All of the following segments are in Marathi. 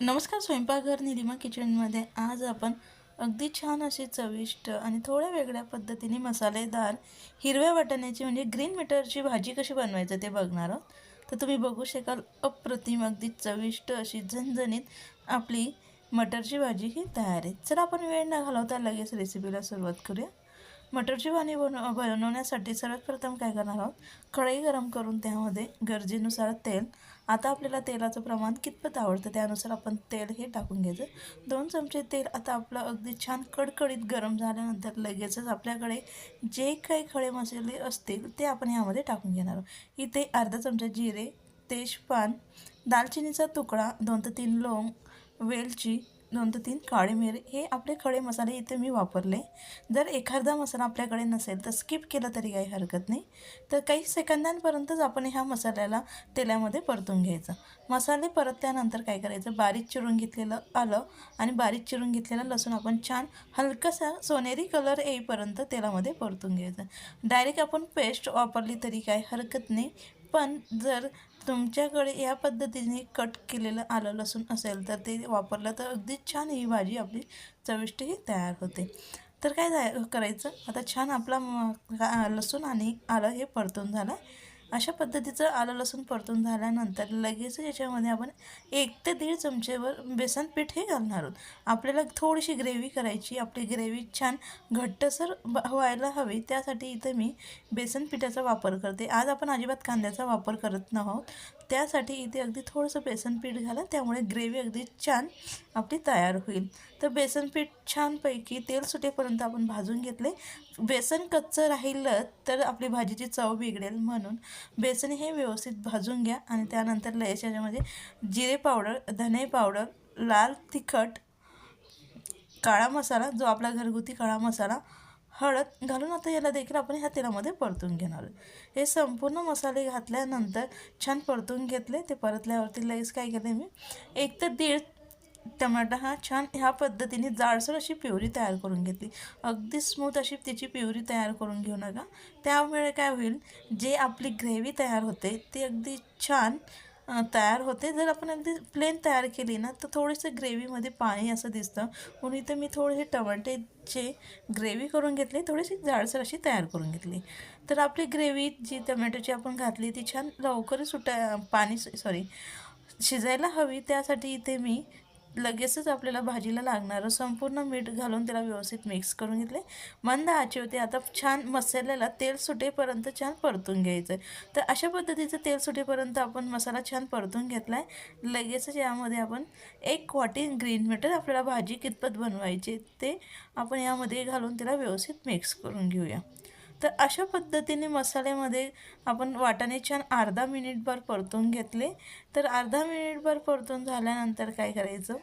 नमस्कार स्वयंपाकघर निलिमा किचनमध्ये आज आपण अगदी छान अशी चविष्ट आणि थोड्या वेगळ्या पद्धतीने मसालेदार हिरव्या वाटाण्याची म्हणजे ग्रीन मटरची भाजी कशी बनवायचं ते बघणार आहोत. तर तुम्ही बघू शकाल अप्रतिम अगदी चविष्ट अशी झणझणीत आपली मटरची भाजी ही तयार आहे. चला आपण वेळ न घालवता लगेच रेसिपीला सुरुवात करूया. मटरची भाजी बनव बनवण्यासाठी सर्वात प्रथम काय करणार आहोत? कढई गरम करून त्यामध्ये गरजेनुसार तेल आता आपल्याला तेलाचं प्रमाण कितपत आवडतं त्यानुसार आपण तेल हे टाकून घ्यायचं. दोन चमचे तेल आता आपलं अगदी छान कडकडीत गरम झाल्यानंतर लगेचच आपल्याकडे जे काही खडे मसाले असतील ते आपण यामध्ये टाकून घेणार आहोत. इथे अर्धा चमचा जिरे तेजपान दालचिनीचा तुकडा दोन ते तीन लोंग वेलची दोन ते तीन काळे मिरे हे आपले खडे मसाले इथे मी वापरले. जर एखादा मसाला आपल्याकडे नसेल तर स्किप केला तरी काही हरकत नाही. तर काही सेकंदांपर्यंतच आपण ह्या मसाल्याला तेलामध्ये परतून घ्यायचं. मसाले परतल्यानंतर काय करायचं? बारीक चिरून घेतलेलं आलं आणि बारीक चिरून घेतलेलं लसूण आपण छान हलकासा सोनेरी कलर येईपर्यंत तेलामध्ये परतून घ्यायचं. डायरेक्ट आपण पेस्ट वापरली तरी काही हरकत नाही. पण जर तुमच्याकडे या पद्धतीने कट केलेलं आलं लसूण असेल तर ते वापरलं तर अगदी छान ही भाजी आपली चविष्टही तयार होते. तर काय करायचं? आता छान आपला लसूण आणि आलं हे परतून झालं. अशा पद्धतीचं आलं लसूण परतून झाल्यानंतर लगेच याच्यामध्ये आपण एक ते दीड चमचेवर बेसन पीठ हे घालणार आहोत. आपल्याला थोडीशी ग्रेव्ही करायची आपली ग्रेव्ही छान घट्टसर व्हायला हवी. त्यासाठी इथं मी बेसन पिठाचा वापर करते. आज आपण अजिबात कांद्याचा वापर करत नाहोत त्यासाठी इथे अगदी थोडंसं बेसन पीठ घाला त्यामुळे ग्रेव्ही अगदी छान आपली तयार होईल. तर बेसन पीठ छानपैकी तेल सुटेपर्यंत आपण भाजून घेतले. बेसन कच्चं राहिलं तर आपली भाजीची चव बिघडेल म्हणून बेसन हे व्यवस्थित भाजून घ्या आणि त्यानंतर लयच याच्यामध्ये जिरे पावडर धने पावडर लाल तिखट काळा मसाला जो आपला घरगुती काळा मसाला हळद घालून आता याला देखील आपण ह्या तेलामध्ये परतून घेणार हे संपूर्ण मसाले घातल्यानंतर छान परतून घेतले. ते परतल्यावरती लगेच काय केले मी? एक तर दीड टमाटा हा छान ह्या पद्धतीने जाडसर अशी प्युरी तयार करून घेतली. अगदी स्मूथ अशी तिची प्युरी तयार करून घेऊ नका. त्यामुळे काय होईल? जे आपली ग्रेव्ही तयार होते ती अगदी छान तयार होते. जर आपण अगदी प्लेन तयार केली ना तर थोडीसं ग्रेव्हीमध्ये पाणी असं दिसतं. म्हणून इथं मी थोडेसे टमाटेचे ग्रेव्ही करून घेतली. थोडीशी जाडसर अशी तयार करून घेतली. तर आपली ग्रेव्ही जी टमॅटोची आपण घातली ती छान लवकरच सुटा पाणी सॉरी शिजायला हवी. त्यासाठी इथे मी लगेचच आपल्याला भाजीला लागणारं संपूर्ण मीठ घालून त्याला व्यवस्थित मिक्स करून घेतले. मंद आचे होते आता छान मसाल्याला तेल सुटेपर्यंत छान परतून घ्यायचं आहे. तर अशा पद्धतीचं तेल सुटेपर्यंत आपण मसाला छान परतून घेतला आहे लगेचच यामध्ये आपण एक वाटी ग्रीन मटर आपल्याला भाजी कितपत बनवायची ते आपण यामध्ये घालून त्याला व्यवस्थित मिक्स करून घेऊया. तर अशा पद्धतीने मसाल्यामध्ये आपण वाटाणे छान अर्धा मिनिटभर परतून घेतले. तर अर्धा मिनिटभर परतून झाल्यानंतर काय करायचं?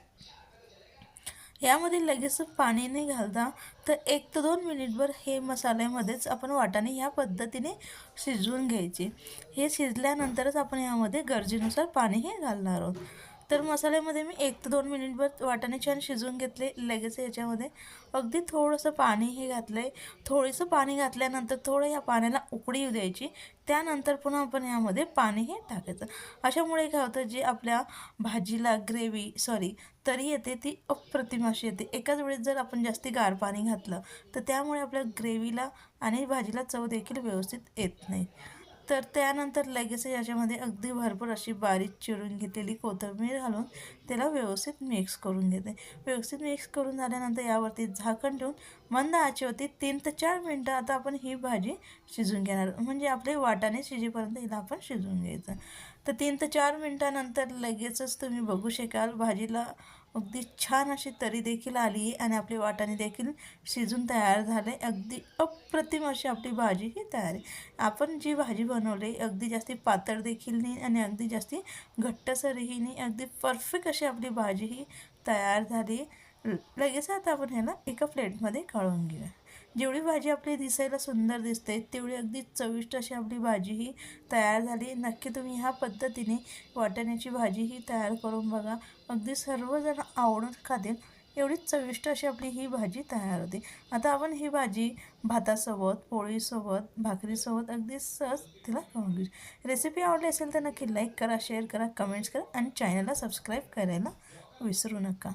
यामध्ये लगेच पाणी नाही घालता तर एक ते दोन मिनिटभर हे मसाल्यामध्येच आपण वाटाणे ह्या पद्धतीने शिजवून घ्यायचे. हे शिजल्यानंतरच आपण यामध्ये गरजेनुसार पाणी हे घालणार आहोत. तर मसाल्यामध्ये मी एक ते दोन मिनिटभर वाटाणे छान शिजवून घेतले लगेच याच्यामध्ये. अगदी थोडंसं पाणी हे घातलं आहे थोडंसं पाणी घातल्यानंतर थोडं ह्या पाण्याला उकडी येऊ द्यायची. त्यानंतर पुन्हा आपण यामध्ये पाणी हे टाकायचं. अशामुळे काय होतं जे आपल्या भाजीला ग्रेव्ही सॉरी तरी येते ती अप्रतिम अशी येते. एकाच वेळेस जर आपण जास्ती गार पाणी घातलं तर त्यामुळे आपल्या ग्रेव्हीला आणि भाजीला चव देखील व्यवस्थित येत नाही. तर त्यानंतर लगेच याच्यामध्ये अगदी भरपूर अशी बारीक चिरून घेतलेली कोथिंबीर घालून त्याला व्यवस्थित मिक्स करून घेते. व्यवस्थित मिक्स करून झाल्यानंतर यावरती झाकण ठेवून मंद आचेवरती तीन ते चार मिनटं आता आपण ही भाजी शिजून घेणार. म्हणजे आपले वाटाणे शिजेपर्यंत हिला आपण शिजवून घ्यायचं. तर तीन ते चार मिनटानंतर लगेचच तुम्ही बघू शकाल. भाजीला अगदी छान अशी तरी देखील आली आहे आणि आपले वाटाणे देखील शिजून तयार झाले. अगदी अप्रतिम अशी आपली भाजी ही तयार आहे. आपण जी भाजी बनवली अगदी जास्ती पातळ देखील नाही आणि अगदी जास्ती घट्टसरही नाही अगदी परफेक्ट अशी आपली भाजी ही तयार झाली लगेच आता आपण ह्याला एका प्लेटमध्ये काढून घेऊया. जेवढी भाजी आपली दिसायला सुंदर दिसते तेवढी अगदी चविष्ट अशी आपली भाजी ही तयार झाली. नक्की तुम्ही ह्या पद्धतीने वाटाण्याची भाजी ही तयार करून बघा. अगदी सर्वजण आवडून खातील. एवढीच चविष्ट अशी आपली ही भाजी तयार होते. आता आपण ही भाजी भातासोबत पोळीसोबत भाकरीसोबत अगदी सहज तिला खाऊन घेऊ. रेसिपी आवडली असेल तर नक्की लाईक करा शेअर करा कमेंट्स करा आणि चॅनलला सबस्क्राईब करायला विसरू नका.